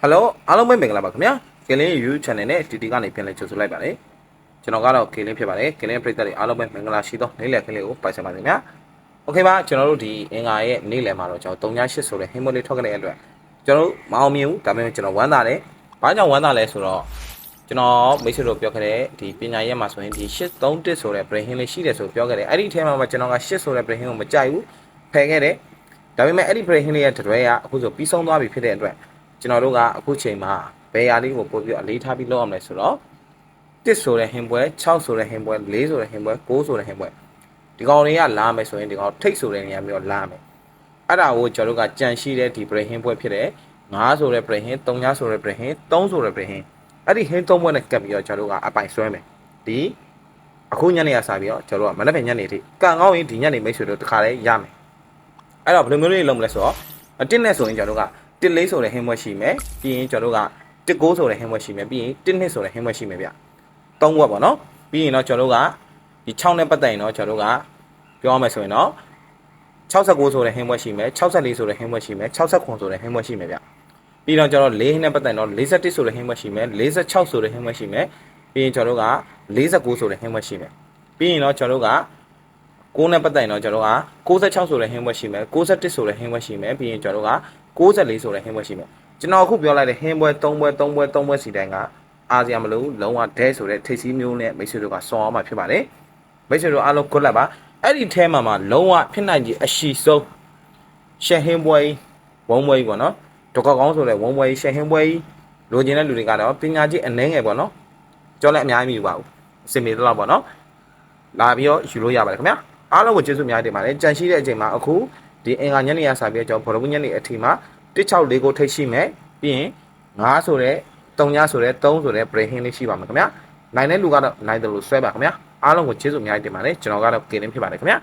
ဟယ်လိုအားလုံးပဲမင်္ဂလာပါခင်ဗျာကလင်း YouTube channel နဲ့ TT ကနေပြန်လည်ကြိုဆိုလိုက်ပါတယ်ကျွန်တော်ကတော့ကလင်းဖြစ်ပါတယ်ကလင်းပရိသတ်တွေအားလုံးပဲမင်္ဂလာရှိသောနေ့လည်ခင်းလေးကိုပိုင်ဆိုင်ပါစေခင်ဗျာโอเคပါကျွန်တော်တို့ဒီအင်္ဂါရဲ့နေ့လည်မှာတော့ကျွန်တော်3ည8ဆိုတဲ့ဟင်းမွေးလေးထွက်ခဲ့တဲ့အတွက်ကျွန်တော်တို့မအောင်မြင်ဘူးဒါပေမဲ့ကျွန်တော်ဝမ်းသာတယ်ဘာကြောင့်ဝမ်းသာလဲဆိုတော့ကျွန်တော်မိတ်ဆွေတို့ပြောခဲ့တဲ့ဒီပညာရက်မှာဆိုရင်ဒီ831ဆိုတဲ့ brain ဟင်းလေးရှိတယ်ဆိုပြောခဲ့တယ်အဲ့ဒီအထဲမှာမှကျွန်တော်က8ဆိုတဲ့ brain ဟင်းကိုမကြိုက်ဘူးဖယ်ခဲ့တယ်ဒါပေမဲ့အဲ့ဒီ brain ဟင်းလေးရဲ့တရွဲကအခုဆိုပြီးဆုံးသွားပြီဖြစ်တဲ့အတွက် ကျွန်တော်တို့ကအခုချိန်မှာဘယ်ဟာလေးကိုပို့ပြီးတော့အလေးထားပြီးလုပ်အောင်လဲဆိုတော့1ဆိုတဲ့ဟင်ပွဲ6ဆိုတဲ့ဟင်ပွဲ4ဆိုတဲ့ဟင်ပွဲ9ဆိုတဲ့ဟင်ပွဲဒီကောင်တွေကလာမယ်ဆိုရင်ဒီကောင်ထိတ်ဆိုတဲ့နေရာမျိုးလာမယ်အဲ့ဒါကိုကျွန်တော်တို့ကကြံရှိတဲ့ဒီ brain ဟင်ပွဲဖြစ်တဲ့9ဆိုတဲ့ brain ဟင်3ညဆိုတဲ့ brain ဟင်3ဆိုတဲ့ brain ဟင်အဲ့ဒီဟင်3ပွဲနဲ့ကပ်ပြီးတော့ကျွန်တော်တို့ကအပိုင်ဆွဲမယ်ဒီအခုညနေရစပြီးတော့ကျွန်တော်တို့ကမနက်ဖြန်ညနေထိကန်ကောင်းရင်ဒီညနေမိတ်ဆွေတို့တခါလဲရမယ်အဲ့တော့ဘယ်လိုမျိုးလေးလုပ်မလဲဆိုတော့အတင်းနဲ့ဆိုရင်ကျွန်တော်တို့က တစ်လေးဆိုတဲ့ဟင်းဘွက်ရှိမယ်ပြီးရင်ကျွန်တော်တို့ကတစ်ကိုးဆိုတဲ့ဟင်းဘွက်ရှိမယ်ပြီးရင်တစ်နှစ်ဆိုတဲ့ဟင်းဘွက်ရှိမယ်ဗျသုံးဘွက်ပေါ့နော်ပြီးရင်တော့ကျွန်တော်တို့ကဒီ6နဲ့ပတ်သက်ရင်တော့ကျွန်တော်တို့ကပြောရမယ်ဆိုရင်တော့69ဆိုတဲ့ဟင်းဘွက်ရှိမယ်64ဆိုတဲ့ဟင်းဘွက်ရှိမယ်69ဆိုတဲ့ဟင်းဘွက်ရှိမယ်ဗျပြီးတော့ကျွန်တော်၄ဟင်းနဲ့ပတ်သက်ရင်တော့41ဆိုတဲ့ဟင်းဘွက်ရှိမယ်46ဆိုတဲ့ဟင်းဘွက်ရှိမယ်ပြီးရင်ကျွန်တော်တို့က49ဆိုတဲ့ဟင်းဘွက်ရှိမယ်ပြီးရင်တော့ကျွန်တော်တို့က6နဲ့ပတ်သက်ရင်တော့ကျွန်တော်တို့က66ဆိုတဲ့ဟင်းဘွက်ရှိမယ်61ဆိုတဲ့ဟင်းဘွက်ရှိမယ်ပြီးရင်ကျွန်တော်တို့က 64ဆိုတဲ့ဟင်းဘွက်ရှိမယ်ကျွန်တော်အခုပြောလိုက်တဲ့ဟင်းဘွက်3ဘွက်3ဘွက်3ဘွက်စီတိုင်းကအာဆီယံမလို့လုံးဝဒဲဆိုတဲ့ထိပ်စီးမျိုးနဲ့မိတ်ဆွေတို့ကစော်အောင်မှာဖြစ်ပါတယ်မိတ်ဆွေတို့အားလုံးကွတ်လက်ပါအဲ့ဒီထဲမှာမှလုံးဝဖြစ်နိုင်ကြီးအရှိဆုံးရှယ်ဟင်းဘွက်ဝုံးဘွက်ပေါ့နော်ဒကောက်ကောင်းဆိုတဲ့ဝုံးဘွက်ရှယ်ဟင်းဘွက်လိုချင်တဲ့လူတွေကတော့ပညာကြီးအနှဲငယ်ပေါ့နော်ကြောလက်အများကြီးမယူပါဘူးအစင်မေတော့ပေါ့နော်လာပြီးတော့ယူလို့ရပါတယ်ခင်ဗျာအားလုံးကိုကျေးဇူးအများကြီးတင်ပါတယ်ကြံရှိတဲ့အချိန်မှာအခု ဒီအင်္ဂါညနေရစာပြီးတော့ကျွန်တော်ဘောလုံးညနေအထီမှာ164ကိုထိတ်ရှိမယ်ပြီးရင်9ဆိုတဲ့3ညဆိုတဲ့3ဆိုတဲ့ brain ဟင်းလေးရှိပါမယ်ခင်ဗျာနိုင်တဲ့လူကတော့နိုင်တယ်လို့ဆွဲပါခင်ဗျာအားလုံးကိုကျေးဇူးအများကြီးတင်ပါတယ်ကျွန်တော်ကတော့ကင်းလင်းဖြစ်ပါတယ်ခင်ဗျာ